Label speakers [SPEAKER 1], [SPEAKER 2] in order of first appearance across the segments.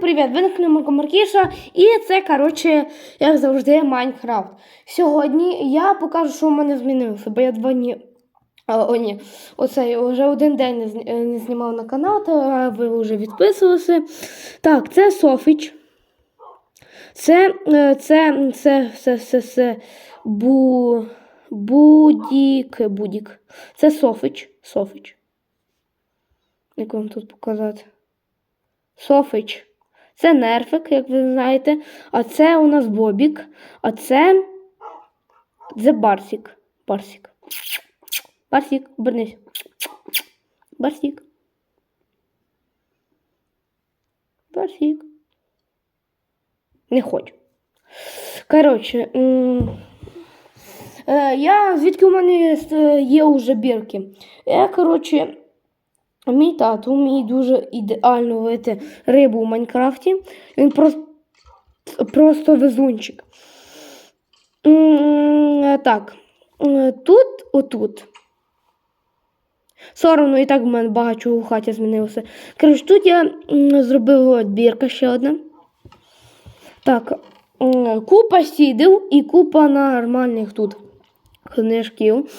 [SPEAKER 1] Привіт! Ви на каналі Маркіша і це, коротше, як завжди, Майнкрафт. Сьогодні я покажу, що в мене змінилося, бо я два дні. О, ні, оцей вже один день не, зні- не знімав на канал, та ви вже відписувалися. Так, це Софіч. Це, е, це, це, це, це, це, бу, Будік, Будік. Це Софіч. Софіч. Як вам тут показати? Софич. Це нерфик, як ви знаєте. А це у нас Бобік. А це. Це Барсік. Барсік. Барсік, обернись. Барсік. Барсік. Не хочу. Коротше. е, Я, звідки у мене е, є вже бірки? Я, коротше, Мій тато вміє дуже ідеально ловити рибу в Майнкрафті. Він просто, просто везунчик. Так. Тут, отут. Соромно, і так в мене багато в хаті змінилося. Коротше, тут я от бірка ще одна. Так. Купа сідів і купа нормальних тут книжків.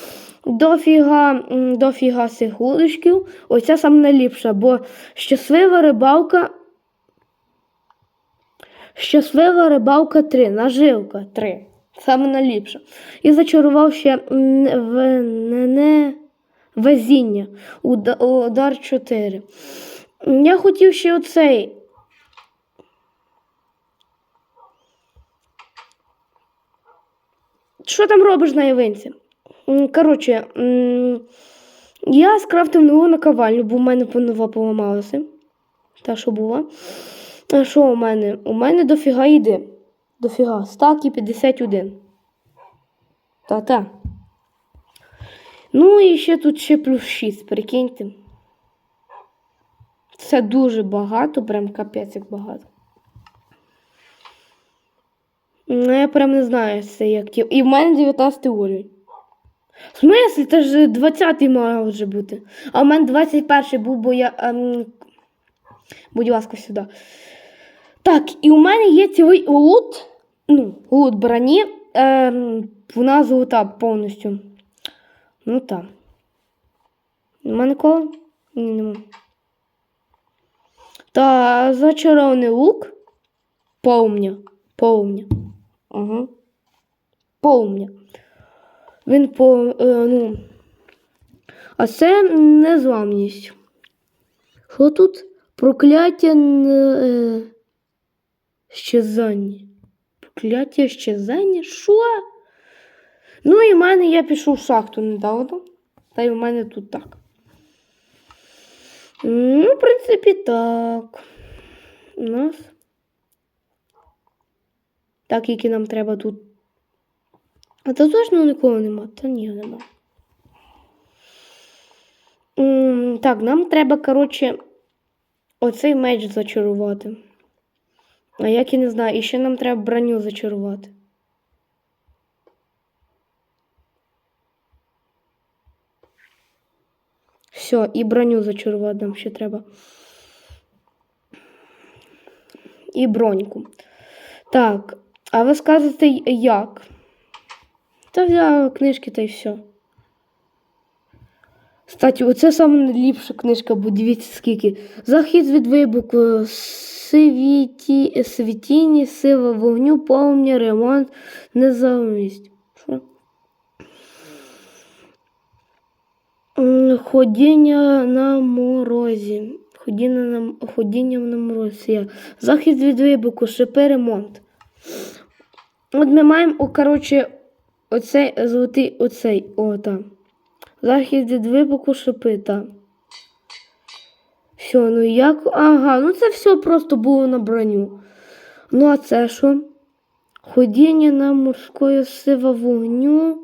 [SPEAKER 1] Дофіга, дофіга сигулишків. Оця саме найліпша, бо щаслива рибалка. Щаслива рибалка 3, наживка 3. Саме найліпша. І зачарував ще в, не, везіння. Удар 4. Я хотів ще оцей. Що там робиш на явинці? Коротше, я скрафтив нову наковальню, бо в мене нова поламалася. Та, що була. А що у мене? У мене дофіга їди. Дофіга. Стаки 51. Та-та. Ну і ще тут ще плюс 6, прикиньте. Це дуже багато, прям капець як багато. Ну, я прям не знаю, це як. І в мене 19 уровень. В смислі, це ж 20-й мав вже бути. А в мене 21-й був, бо я. Ем... Будь ласка, сюди. Так, і у мене є цілий лут. Ну, лут броні. Ем... Вона золота повністю. Ну так. Нема нікого? Ні, нема. Та зачарований лук. Повня. Повня. Угу. Повня. Він по. Е, ну. А це незламність. Що тут? Прокляття е, щезання. Прокляття щезання? Що? Ну і в мене я пішов в шахту недавно. Та й в мене тут так. Ну, в принципі, так. У нас. Так, які нам треба тут. А то точно нікого нема? Та ні, нема. Так, нам треба, коротше, оцей меч зачарувати. А як я не знаю, і ще нам треба броню зачарувати. Все, і броню зачарувати нам ще треба. І броньку. Так, а ви скажете, як? Та взяла книжки та й все. Кстати, оце найліпша книжка, бо дивіться скільки. Захід від вибуху, світі, світіння, сила вогню, полум'я, ремонт, незалежність. Що? Ходіння на морозі. Ходіння на, ходіння на морозі. Захід від вибуху, шипи, ремонт. От ми маємо, коротше, оцей золотий оцей, о, там. Захід від вибуху шипи. Все, ну як. Ага, ну це все просто було на броню. Ну, а це що? Ходіння на морської сива вогню.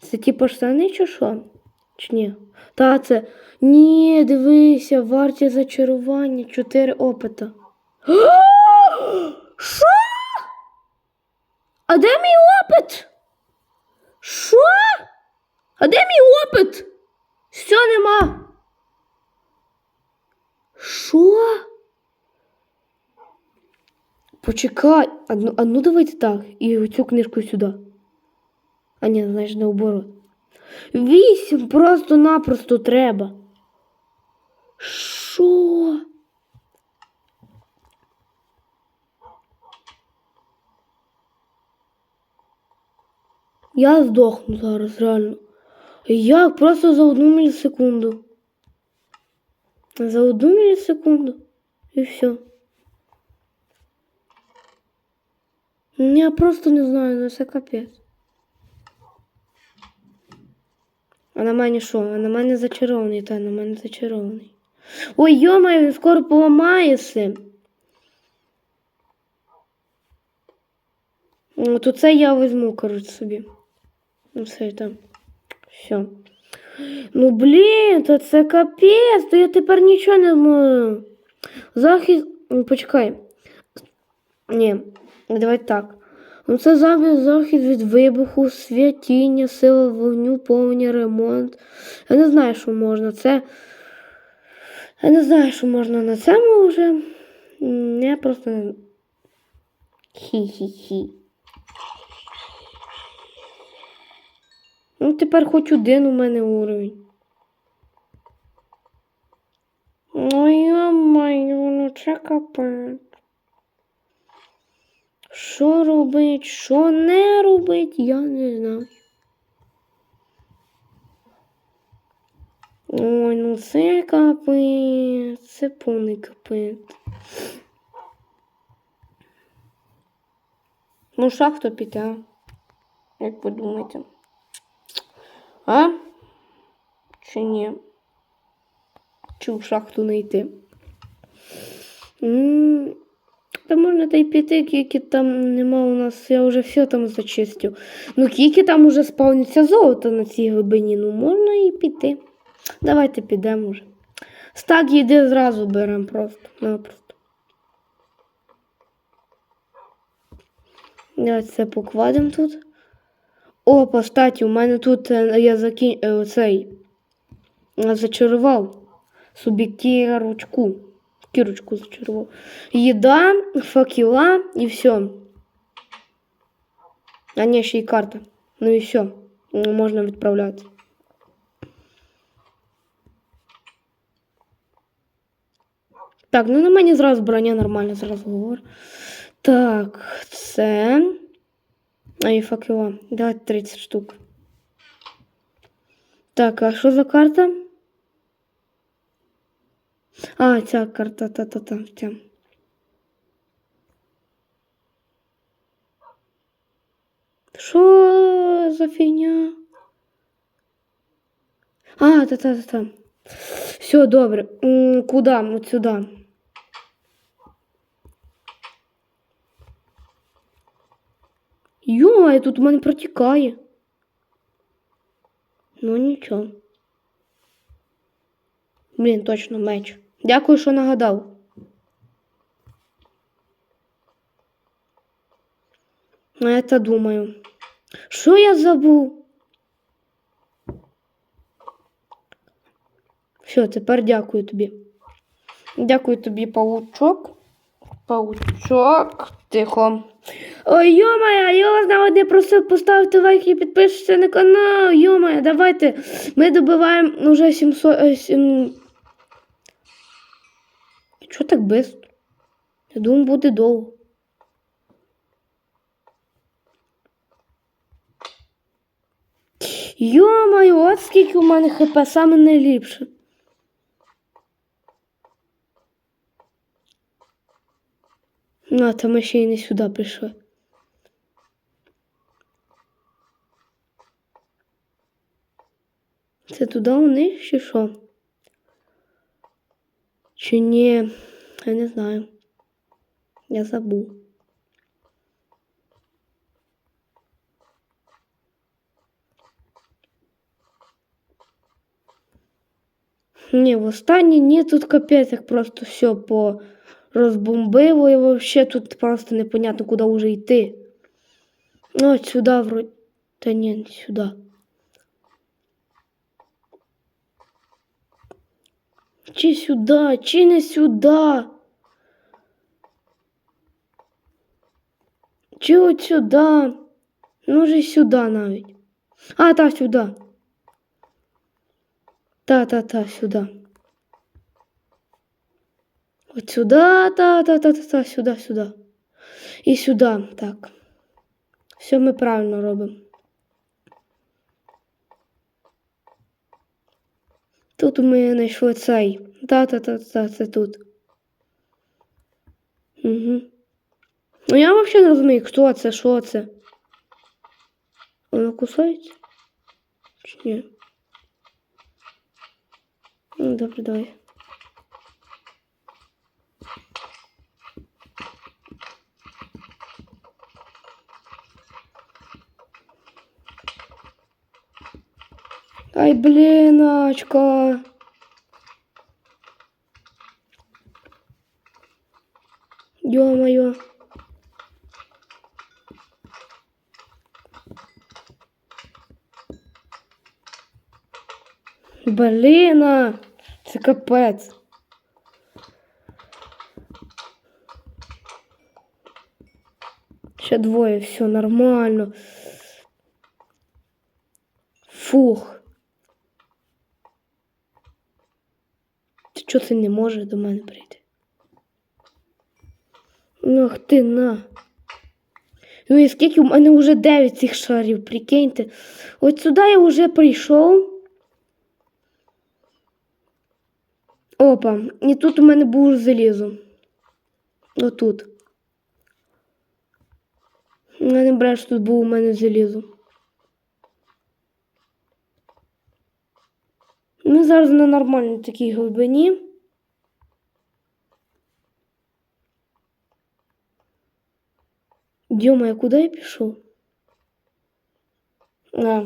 [SPEAKER 1] Це типу штани чи що? Чи ні? Та це. Ні, дивися, варті зачарування, 4 опита. Що? А де мій опит? Що? А де мій опит? Все нема. Що? Почекай. А ну, а ну давайте так. І цю книжку сюди. А ні, знаєш, наоборот. Вісім просто-напросто треба. Що? Я здохну зараз, реально. Як? Просто за одну мілісекунду. За одну мілісекунду. І все. Я просто не знаю, ну це капець. А на мене що? А на мене зачарований, та на мене зачарований. Ой, йомай, він скоро поламається. Ну, то це я візьму, коротше, собі. Ну, все там. Все. Ну, блін, то це капець, то я тепер нічого не можу. Захист. Ну, почекай. Ні, давай так. Ну, це захист від вибуху, святіння, сила вогню, повні ремонт. Я не знаю, що можна. Це. Я не знаю, що можна на цьому вже. Я просто не. Хі-хі-хі. Ну, тепер хоч один у мене уровень. Ой, йо-моє, ну це капець. Що робить, що не робить, я не знаю. Ой, ну це капець, це повний капець. Ну, шахту піти? Як подумаєте? А? Чи ні? Чи в шахту не йти? Та можна та й піти, кільки там нема у нас, я вже все там зачистив. Ну, кільки там уже спавниться золото на цій глибині, ну можна і піти. Давайте підемо вже. Стак їди зразу беремо просто. Напросто. Давайте це покладемо тут. О, кстати, у мене тут е, я закін... е, цей е, зачарував собі кірочку. Кірочку зачарував. Їда, факела і все. А ні, ще й карта. Ну і все. М, Можна відправляти. Так, ну на мені зразу броня нормально, зразу говорю. Так, це. А і факела. Давайте 30 штук. Так, а що за карта? А, ця карта, та-та-та, ця. Що за фігня? А, та-та-та-та. Все, добре. Куда? От сюди. Йой, тут у мене протікає. Ну нічого. Блін, точно меч. Дякую, що нагадав. А я та думаю. Що я забув? Все, тепер дякую тобі. Дякую тобі, паучок. Паучок. Тихо. Ой, йомая, я вас навіть просив поставити лайк і підпишитися на канал. Йомая, давайте. Ми добиваємо уже 700. е, сім- Чого так без? Я думаю, буде довго. Йомаю, от скільки у мене хп саме найліпше. Ну, а то ми ще й не сюди прийшли. Це туди вниз чи що? Чи ні? Я не знаю. Я забув. Ні, в останній ні, тут капець, як просто все по розбомбило і вообще тут просто непонятно, куди вже йти. Ну, от сюди вроді. Та ні, не сюди. Чи сюди, чи не сюди. Чи от сюди? Ну, же сюди навіть. А, та, сюди. Та, та, та, сюди. От сюди, та, та, та, та, та, сюди, сюди. І сюди, так. Все ми правильно робимо. Тут ми знайшли цей. Та, та, та, та, це тут. Угу. Ну я взагалі не розумію, хто це, що це. Воно кусається? Чи ні? Ну, добре, давай. Ай, блін, очка. Ё-моё. Блін, а, це капець. Ще двоє, все нормально. Фух. Чого це не може до мене прийти? Ах ти на. Ну і скільки у мене вже 9 цих шарів, прикиньте. От сюди я вже прийшов. Опа, і тут у мене було залізо. Отут. Я не бреш, тут був у мене залізо. Ми зараз на нормальній такій глибині. Дьома, я куди я пішов? А.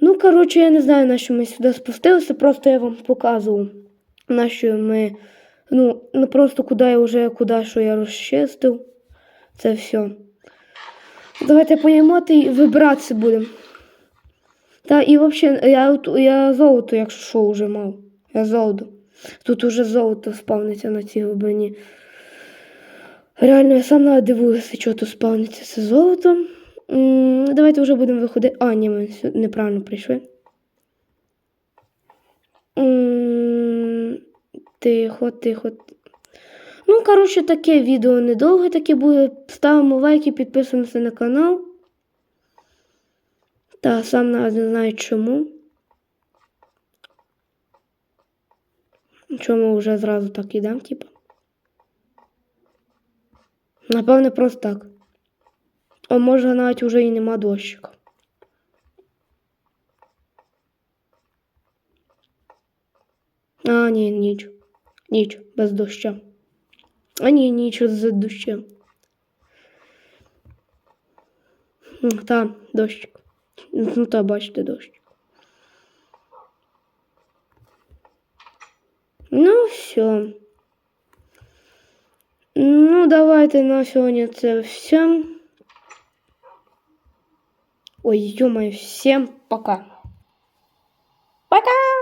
[SPEAKER 1] Ну, коротше, я не знаю, на що ми сюди спустилися, просто я вам показував, на що ми. Ну, не просто куди я вже, куди що я розчистив. Це все. Давайте поїмо і вибиратися будемо. Та і взагалі, я, я золото, якщо що, вже мав. Я золото. Тут уже золото спавниться на цій глибині. Реально, я сам навіть дивуюся, що тут спавниться це золото. М, Давайте вже будемо виходити. А, ні, ми неправильно прийшли. М, Тихо, тихо. Ну, коротше, таке відео недовге таке буде. Ставимо лайки, підписуємося на канал. Та сам навіть не знаю чому. Чому вже зразу так ідемо, типу? Напевне, просто так. А може навіть уже і нема дощика. А, ні, ніч. Ніч без доща. А ні, ніч з дощем. Та, дощик. Ну, та бачите дощ. Ну, все. Ну, давайте на сьогодні це все. Ой, ё-моё, всем пока. Пока!